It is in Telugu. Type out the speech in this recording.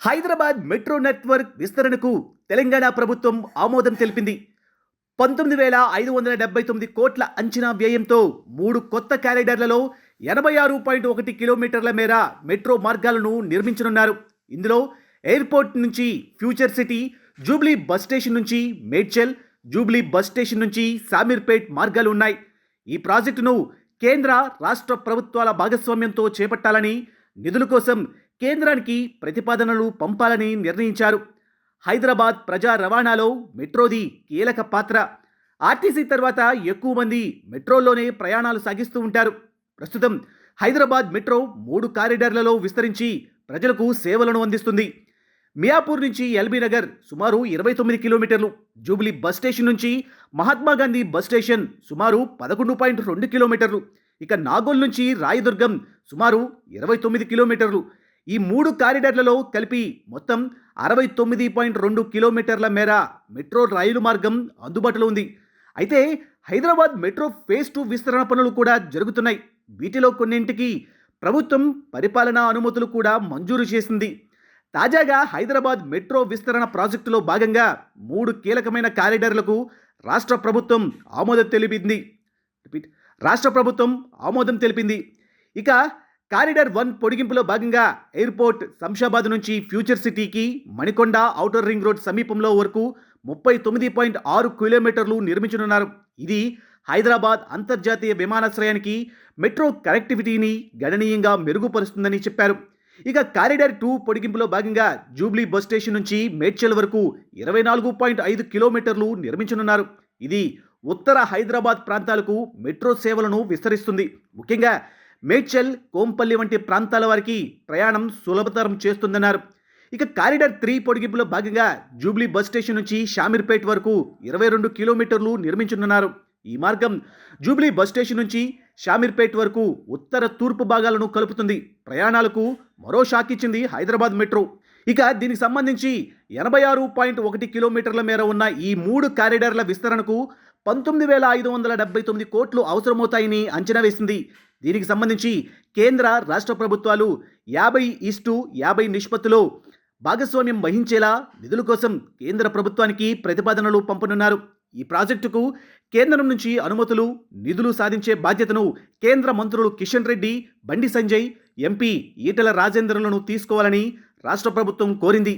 హైదరాబాద్ మెట్రో నెట్వర్క్ విస్తరణకు తెలంగాణ ప్రభుత్వం ఆమోదం తెలిపింది. పంతొమ్మిది వేల ఐదు వందల డెబ్బై తొమ్మిది కోట్ల అంచనా వ్యయంతో మూడు కొత్త క్యారిడర్లలో ఎనభై ఆరు పాయింట్ ఒకటి కిలోమీటర్ల మేర మెట్రో మార్గాలను నిర్మించనున్నారు. ఇందులో ఎయిర్పోర్ట్ నుంచి Future City Jubilee bus station నుంచి మేడ్చల్ జూబ్లీ బస్ స్టేషన్ నుంచి సామీర్పేట్ మార్గాలు ఉన్నాయి. ఈ ప్రాజెక్టును కేంద్ర రాష్ట్ర ప్రభుత్వాల భాగస్వామ్యంతో చేపట్టాలని నిధుల కోసం కేంద్రానికి ప్రతిపాదనలు పంపాలని నిర్ణయించారు. హైదరాబాద్ ప్రజా రవాణాలో మెట్రోది కీలక పాత్ర. ఆర్టీసీ తర్వాత ఎక్కువ మంది మెట్రోలోనే ప్రయాణాలు సాగిస్తూ ఉంటారు. ప్రస్తుతం హైదరాబాద్ మెట్రో మూడు కారిడార్లలో విస్తరించి ప్రజలకు సేవలను అందిస్తుంది. మియాపూర్ నుంచి ఎల్బీ నగర్ సుమారు ఇరవై తొమ్మిది కిలోమీటర్లు. జూబ్లీ బస్ స్టేషన్ నుంచి మహాత్మా గాంధీ బస్ స్టేషన్ సుమారు పదకొండు పాయింట్ రెండు కిలోమీటర్లు. ఇక నాగోల్ నుంచి రాయదుర్గం సుమారు ఇరవై తొమ్మిది కిలోమీటర్లు. ఈ మూడు కారిడార్లలో కలిపి మొత్తం అరవై తొమ్మిది పాయింట్ రెండు కిలోమీటర్ల మేర మెట్రో రైలు మార్గం అందుబాటులో ఉంది. అయితే హైదరాబాద్ మెట్రో ఫేజ్ టూ విస్తరణ పనులు కూడా జరుగుతున్నాయి. వీటిలో కొన్నింటికి ప్రభుత్వం పరిపాలనా అనుమతులు కూడా మంజూరు చేసింది. తాజాగా హైదరాబాద్ మెట్రో విస్తరణ ప్రాజెక్టులో భాగంగా మూడు కీలకమైన కారిడార్లకు రాష్ట్ర ప్రభుత్వం ఆమోదం తెలిపింది. రాష్ట్ర ప్రభుత్వం ఆమోదం తెలిపింది. ఇక కారిడార్ వన్ పొడిగింపులో భాగంగా ఎయిర్పోర్ట్ శంషాబాద్ నుంచి ఫ్యూచర్ సిటీకి మణికొండ ఔటర్ రింగ్ రోడ్ సమీపంలో వరకు ముప్పై తొమ్మిది పాయింట్ ఆరు కిలోమీటర్లు నిర్మించనున్నారు. ఇది హైదరాబాద్ అంతర్జాతీయ విమానాశ్రయానికి మెట్రో కనెక్టివిటీని గణనీయంగా మెరుగుపరుస్తుందని చెప్పారు. ఇక కారిడార్ టూ పొడిగింపులో భాగంగా జూబ్లీ బస్ స్టేషన్ నుంచి మేడ్చల్ వరకు ఇరవై నాలుగు పాయింట్ ఐదు కిలోమీటర్లు నిర్మించనున్నారు. ఇది ఉత్తర హైదరాబాద్ ప్రాంతాలకు మెట్రో సేవలను విస్తరిస్తుంది. ముఖ్యంగా మేడ్చల్ కోంపల్లి వంటి ప్రాంతాల వారికి ప్రయాణం సులభతరం చేస్తుందన్నారు. ఇక కారిడార్ త్రీ పొడిగింపులో భాగంగా జూబ్లీ బస్ స్టేషన్ నుంచి షామీర్పేట్ వరకు ఇరవై రెండు కిలోమీటర్లు నిర్మించనున్నారు. ఈ మార్గం జూబ్లీ బస్ స్టేషన్ నుంచి షామీర్పేట్ వరకు ఉత్తర తూర్పు భాగాలను కలుపుతుంది. ప్రయాణాలకు మరో షాక్ ఇచ్చింది హైదరాబాద్ మెట్రో. ఇక దీనికి సంబంధించి ఎనభై ఆరు పాయింట్ ఒకటి కిలోమీటర్ల మేర ఉన్న ఈ మూడు కారిడార్ల విస్తరణకు పంతొమ్మిది వేల ఐదు వందల డెబ్బై తొమ్మిది కోట్లు అవసరమవుతాయని అంచనా వేసింది. దీనికి సంబంధించి కేంద్ర రాష్ట్ర ప్రభుత్వాలు యాభై ఈస్టు యాభై నిష్పత్తిలో భాగస్వామ్యం వహించేలా నిధుల కోసం కేంద్ర ప్రభుత్వానికి ప్రతిపాదనలు పంపనున్నారు. ఈ ప్రాజెక్టుకు కేంద్రం నుంచి అనుమతులు నిధులు సాధించే బాధ్యతను కేంద్ర మంత్రులు కిషన్ రెడ్డి బండి సంజయ్ ఎంపీ ఈటల రాజేంద్రలను తీసుకోవాలని రాష్ట్ర ప్రభుత్వం కోరింది.